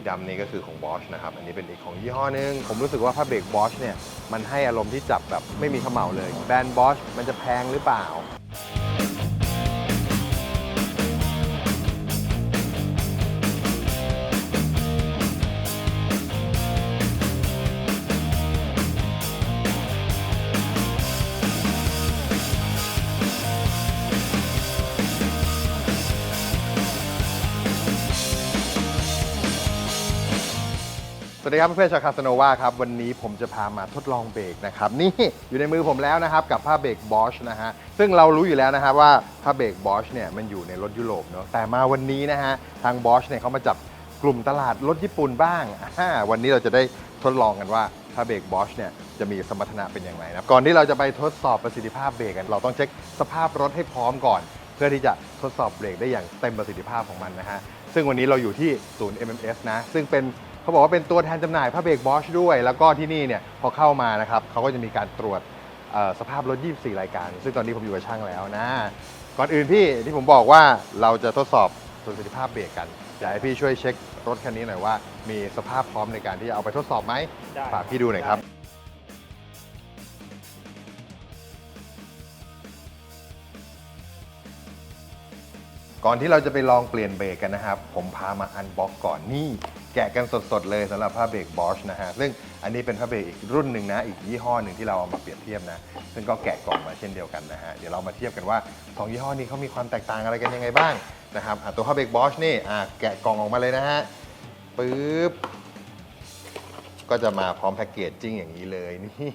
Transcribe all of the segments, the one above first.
ีดำนี่ก็คือของ Bosch นะครับ อันนี้เป็นอีกของยี่ห้อหนึง ผมรู้สึกว่าผ้าเบรก Bosch เนี่ย มันให้อารมณ์ที่จับแบบไม่มีเขม่าเลย แบรนด์ Bosch มันจะแพงหรือเปล่า วัสดีครับเพื่อนๆชาวคาสโนวาครับ วันนี้ผมจะพามาทดลองเบรกนะครับ นี่อยู่ในมือผมแล้วนะครับ กับผ้าเบรก Bosch นะฮะ ซึ่งเรารู้อยู่แล้วนะครับว่าผ้าเบรก Bosch เนี่ยมันอยู่ในรถยุโรปเนาะแต่มาวันนี้นะฮะ ทาง Bosch เนี่ยเขามาจับกลุ่มตลาดรถญี่ปุ่นบ้างอ่าวันนี้เราจะได้ทดลองกันว่าผ้าเบรก Bosch เนี่ยจะมีสมรรถนะเป็นอย่างไรนะก่อนที่เราจะไปทดสอบประสิทธิภาพเบรกกันเราต้องเช็คสภาพรถให้พร้อมก่อน เพื่อที่จะทดสอบเบรกได้อย่างเต็มประสิทธิภาพของมันนะฮะซึ่งวันนี้เราอยู่ที่ศูนย์ MMS นะซึ่งเป็น เขาบอกว่าเป็นตัวแทนจำหน่ายผ้าเบรกบอชด้วย แล้วก็ที่นี่เนี่ยพอเข้ามานะครับเขาก็จะมีการตรวจเอ่อสภาพรถ 24 รายการ ซึ่งตอนนี้ผมอยู่กับช่างแล้วนะ ก่อนอื่นพี่ที่ผมบอกว่าเราจะทดสอบประสิทธิภาพเบรกกันอยากให้พี่ช่วยเช็ครถคันนี้หน่อยว่า มีสภาพพร้อมในการที่จะเอาไปทดสอบไหมได้ฝากพี่ดูหน่อยครับ ก่อนที่เราจะไปลองเปลี่ยนเบรกกันนะครับ ผมพามาอันบ็อกก่อนนี่ แกะกันสดๆเลยสำหรับผ้าเบรกบอชนะฮะ ซึ่งอันนี้เป็นผ้าเบรกอีกรุ่นหนึ่งนะ อีกยี่ห้อหนึ่งที่เราเอามาเปรียบเทียบนะ ซึ่งก็แกะกล่องมาเช่นเดียวกันนะฮะ เดี๋ยวเรามาเทียบกันว่าสองยี่ห้อนี้เขามีความแตกต่างอะไรกันยังไงบ้างนะครับอะตัวผ้าเบรกบอชนี่อะแกะกล่องออกมาเลยนะฮะปึ๊บก็จะมาพร้อมแพ็กเกจจิ้งอย่างนี้เลยนี่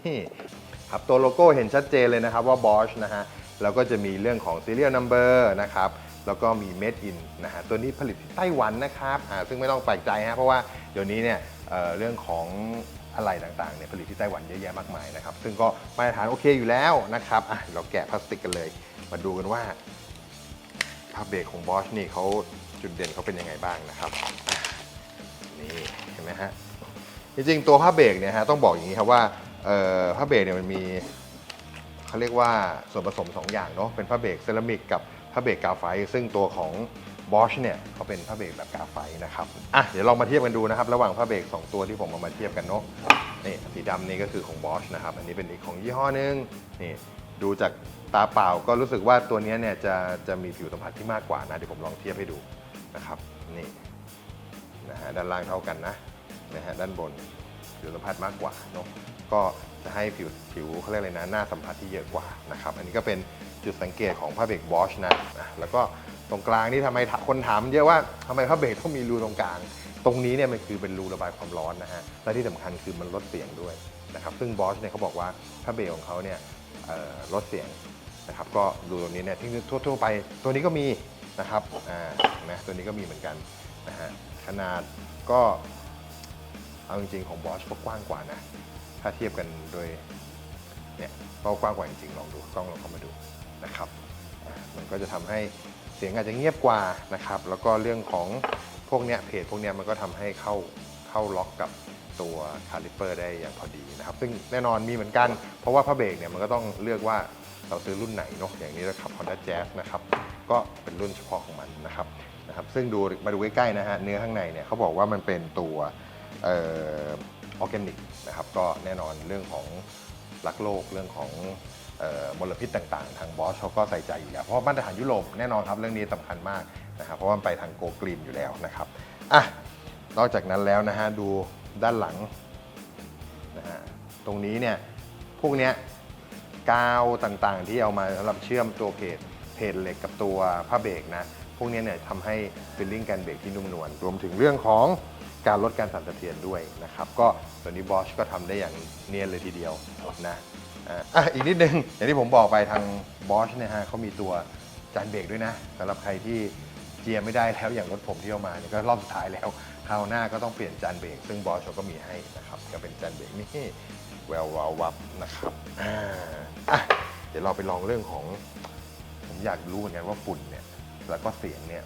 ครับตัวโลโก้เห็นชัดเจนเลยนะครับว่า Bosch นะฮะแล้วก็จะมีเรื่องของ serial number นะครับ แล้วก็มี made in นะฮะตัวนี้ผลิตที่ไต้หวันนะครับอ่าซึ่งไม่ต้องแปลกใจฮะเพราะว่าเดี๋ยวนี้เนี่ยเอ่อเรื่องของอะไรต่างๆเนี่ยผลิตที่ไต้หวันเยอะแยะมากมายนะครับ ซึ่งก็มาตรฐานโอเคอยู่แล้วนะครับอะเราแกะพลาสติกกันเลย มาดูกันว่าผ้าเบรกของ Bosch นี่เขาจุดเด่นเขาเป็นยังไงบ้างนะครับอะนี่เห็นไหมฮะจริงๆตัวผ้าเบรกเนี่ยฮะต้องบอกอย่างนี้ครับว่าเอ่อผ้าเบรกเนี่ยมันมีเขาเรียกว่าส่วนผสม 2 อย่างเนาะเป็นผ้าเบรกเซรามิกกับ ผ้าเบรกกาไฟ ซึ่งตัวของ Bosch เนี่ยเขาเป็นผ้าเบรกแบบกาไฟนะครับอะเดี๋ยวลองมาเทียบกันดูนะครับ ระหว่างผ้าเบรก2ตัวที่ผมเอามาเทียบกันเนาะนี่สีดำนี่ก็คือของ Bosch นะครับ อันนี้เป็นอีกของยี่ห้อนึงนี่ดูจากตาเปล่าก็รู้สึกว่าตัวนี้เนี่ยจะจะมีผิวสัมผัสที่มากกว่านะเดี๋ยวผมลองเทียบให้ดูนะครับนี่นะฮะด้านล่างเท่ากันนะนะฮะด้านบนผิวสัมผัสมากกว่าเนาะก็จะให้ผิวผิวเขาเรียกอะไรนะหน้าสัมผัสที่เยอะกว่านะครับ อันนี้ก็เป็น จุดสังเกตของผ้าเบรกบอชนะแล้วก็ตรงกลางนี่ทำไมคนถามเยอะว่าทำไมผ้าเบรกต้องมีรูตรงกลาง ตรงนี้เนี่ยมันคือเป็นรูระบายความร้อนนะฮะและที่สำคัญคือมันลดเสียงด้วยนะครับซึ่งบอชเนี่ยเขาบอกว่าผ้าเบรกของเขาเนี่ยลดเสียงนะครับก็ดูตรงนี้เนี่ยที่ทั่วๆไปตัวนี้ก็มีนะครับอ่านะตัวนี้ก็มีเหมือนกันนะฮะขนาดก็เอาจริงๆของบอชก็กว้างกว่านะ ถ้าเทียบกันโดยเนี่ยก็กว้างกว่าจริงๆ ลองดูกล้องลองเข้ามาดู นะครับ มันก็จะทำให้เสียงอาจจะเงียบกว่านะครับ แล้วก็เรื่องของพวกเนี้ยเพจพวกเนี้ยมันก็ทำให้เข้าเข้าล็อกกับตัวคาลิเปอร์ได้อย่างพอดีนะครับ ซึ่งแน่นอนมีเหมือนกัน เพราะว่าผ้าเบรกเนี่ยมันก็ต้องเลือกว่าเราซื้อรุ่นไหนเนาะอย่างนี้นะครับ Honda Jazz นะครับ ก็เป็นรุ่นเฉพาะของมันนะครับนะครับ ซึ่งดูมาดูใกล้ๆนะฮะเนื้อข้างในเนี่ยเขาบอกว่ามันเป็นตัวเอออร์แกนิกนะครับ ก็แน่นอนเรื่องของรักโลกเรื่องของ มลพิษต่างๆ ทางบอสเขาก็ใส่ใจอยู่แล้ว เพราะมาตรฐานยุโรปแน่นอนครับเรื่องนี้สำคัญมากนะครับเพราะว่ามันไปทางโกกรีนอยู่แล้วนะครับอะนอกจากนั้นแล้วนะฮะดูด้านหลังนะฮะตรงนี้เนี่ยพวกเนี้ยกาวต่างๆ ที่เอามาสำหรับเชื่อมตัวเพจเพจเหล็กกับตัวผ้าเบรกนะพวกเนี้ยเนี่ยทำให้ฟิลลิ่งการเบรกที่นุ่มนวลรวมถึงเรื่องของการลดการสั่นสะเทือนด้วยนะครับ ก็ตัวนี้บอชก็ทำได้อย่างเนียนเลยทีเดียวนะ อะอะอีกนิดนึง อย่างที่ผมบอกไปทางบอชเนี่ยฮะเขามีตัวจานเบรกด้วยนะสำหรับใครที่เจียไม่ได้แล้วอย่างรถผมที่เอามาเนี่ยก็รอบสุดท้ายแล้วคราวหน้าก็ต้องเปลี่ยนจานเบรกซึ่งบอชเขาก็มีให้นะครับก็เป็นจานเบรกนี่แวววาววับนะครับอ่าอะเดี๋ยวเราไปลองเรื่องของ ผมอยากรู้เหมือนกันว่าฝุ่นเนี่ย แล้วก็เสียงเนี่ย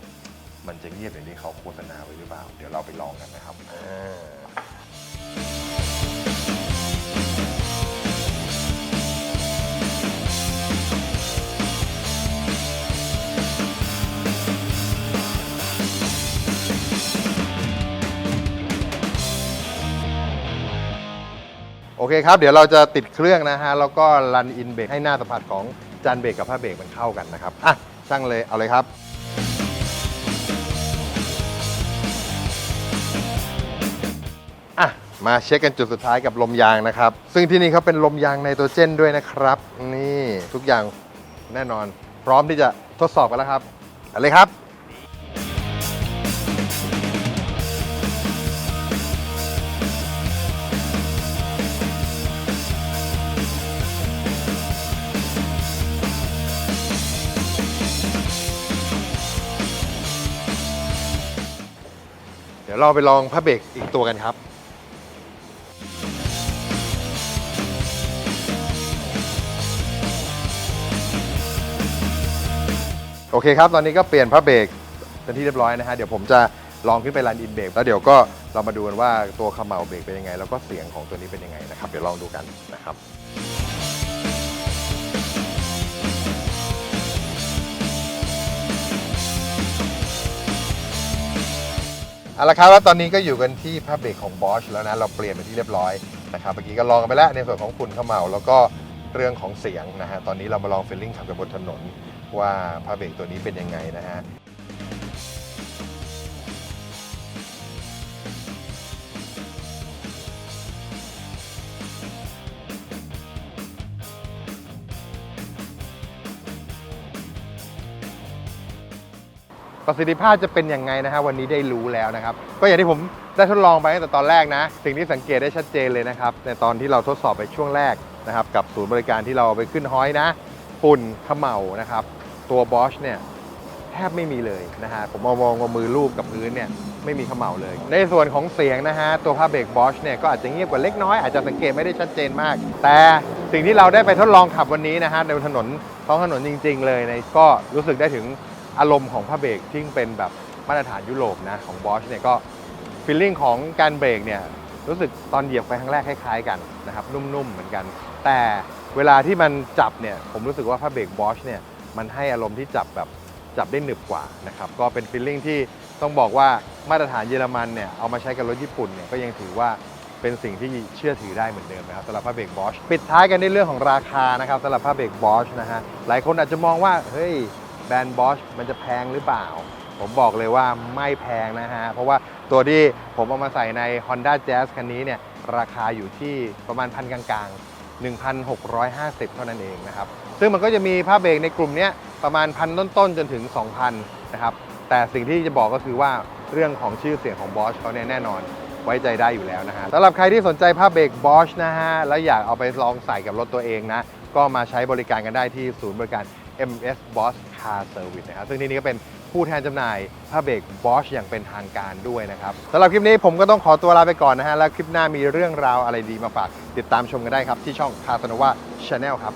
มันจะเงียบอย่างที่เขาโฆษณาไว้หรือเปล่า เดี๋ยวเราไปลองกันนะครับอ่า โอเคครับ เดี๋ยวเราจะติดเครื่องนะฮะ แล้วก็รันอินเบรกให้หน้าสัมผัสของจานเบรกกับผ้าเบรกมันเข้ากันนะครับ อะ ช่างเลย เอาเลยครับ อะ มาเช็คกันจุดสุดท้ายกับลมยางนะครับ ซึ่งที่นี่เขาเป็นลมยางไนโตรเจนด้วยนะครับ นี่ทุกอย่างแน่นอน พร้อมที่จะทดสอบกันแล้วครับเอาเลยครับ เราไปลองผ้าเบรกอีกตัวกันครับ โอเคครับ ตอนนี้ก็เปลี่ยนผ้าเบรกเป็นที่เรียบร้อยนะฮะ เดี๋ยวผมจะลองขึ้นไปรันอินเบรกแล้วเดี๋ยวก็เรามาดูกันว่าตัวเขม่าเบรกเป็นยังไง แล้วก็เสียงของตัวนี้เป็นยังไงนะครับ เดี๋ยวลองดูกันนะครับ เอาละครับแล้วตอนนี้ก็อยู่กันที่ผ้าเบรกของ Bosch แล้วนะ เราเปลี่ยนไปที่เรียบร้อยนะครับเมื่อกี้ก็ลองกันไปแล้วในส่วนของคุณเขม่าแล้วก็เรื่องของเสียงนะฮะตอนนี้เรามาลองฟีลลิ่งขับกันบนถนน ว่าผ้าเบรกตัวนี้เป็นยังไงนะฮะ ประสิทธิภาพจะเป็นยังไงนะฮะวันนี้ได้รู้แล้วนะครับ ก็อย่างที่ผมได้ทดลองไปตั้งแต่ตอนแรกนะ สิ่งที่สังเกตได้ชัดเจนเลยนะครับ ในตอนที่เราทดสอบไปช่วงแรกนะครับ กับศูนย์บริการที่เราไปขึ้นห้อยนะฝุ่นขม่านะครับ ตัว Bosch เนี่ยแทบไม่มีเลยนะฮะผมมามองว่ามือลูบกับพื้นเนี่ยไม่มีขม่าเลย ในส่วนของเสียงนะฮะตัวผ้าเบรก Bosch เนี่ยก็อาจจะเงียบกว่าเล็กน้อยอาจจะสังเกตไม่ได้ชัดเจนมาก แต่สิ่งที่เราได้ไปทดลองขับวันนี้นะฮะในถนนท้องถนนจริง ๆ เลยเนี่ยก็รู้สึกได้ถึง อารมณ์ของผ้าเบรกที่เป็นแบบมาตรฐานยุโรปนะของ Bosch เนี่ยก็ฟีลลิ่งของการเบรกเนี่ยรู้สึกตอนเหยียบไปครั้งแรกคล้ายๆกันนะครับนุ่มๆเหมือนกัน แต่เวลาที่มันจับเนี่ยผมรู้สึกว่าผ้าเบรก Bosch เนี่ยมันให้อารมณ์ที่จับแบบจับได้หนึบกว่านะครับก็เป็นฟีลลิ่งที่ต้องบอกว่ามาตรฐานเยอรมันเนี่ยเอามาใช้กับรถญี่ปุ่นเนี่ยก็ยังถือว่าเป็นสิ่งที่เชื่อถือได้เหมือนเดิมนะครับสำหรับผ้าเบรก Bosch ปิดท้ายกันในเรื่องของราคานะครับสำหรับผ้าเบรก Bosch นะฮะหลายคนอาจจะมองว่าเฮ้ย แบรนด์บอชมันจะแพงหรือเปล่า ผมบอกเลยว่าไม่แพงนะฮะ เพราะว่าตัวที่ผมเอามาใส่ใน Honda Jazz คันนี้เนี่ยราคาอยู่ที่ประมาณพันกลางๆ1,650 เท่านั้นเองนะครับ ซึ่งมันก็จะมีผ้าเบรกในกลุ่มนี้ประมาณพันต้นๆ จนถึง 2,000 นะครับ แต่สิ่งที่จะบอกก็คือว่าเรื่องของชื่อเสียงของบอชเขาเนี่ยแน่นอนไว้ใจได้อยู่แล้วนะฮะสำหรับใครที่สนใจผ้าเบรก Bosch นะฮะ แล้วอยากเอาไปลองใส่กับรถตัวเองนะ ก็มาใช้บริการกันได้ที่ศูนย์บริการ MS Bosch Car Service นะครับ ซึ่งที่นี่ก็เป็นผู้แทนจำหน่ายผ้าเบรก Bosch อย่างเป็นทางการด้วยนะครับสำหรับคลิปนี้ผมก็ต้องขอตัวลาไปก่อนนะฮะ แล้วคลิปหน้ามีเรื่องราวอะไรดีมาฝาก ติดตามชมกันได้ครับที่ช่อง c a s a n o v a Channel ครับ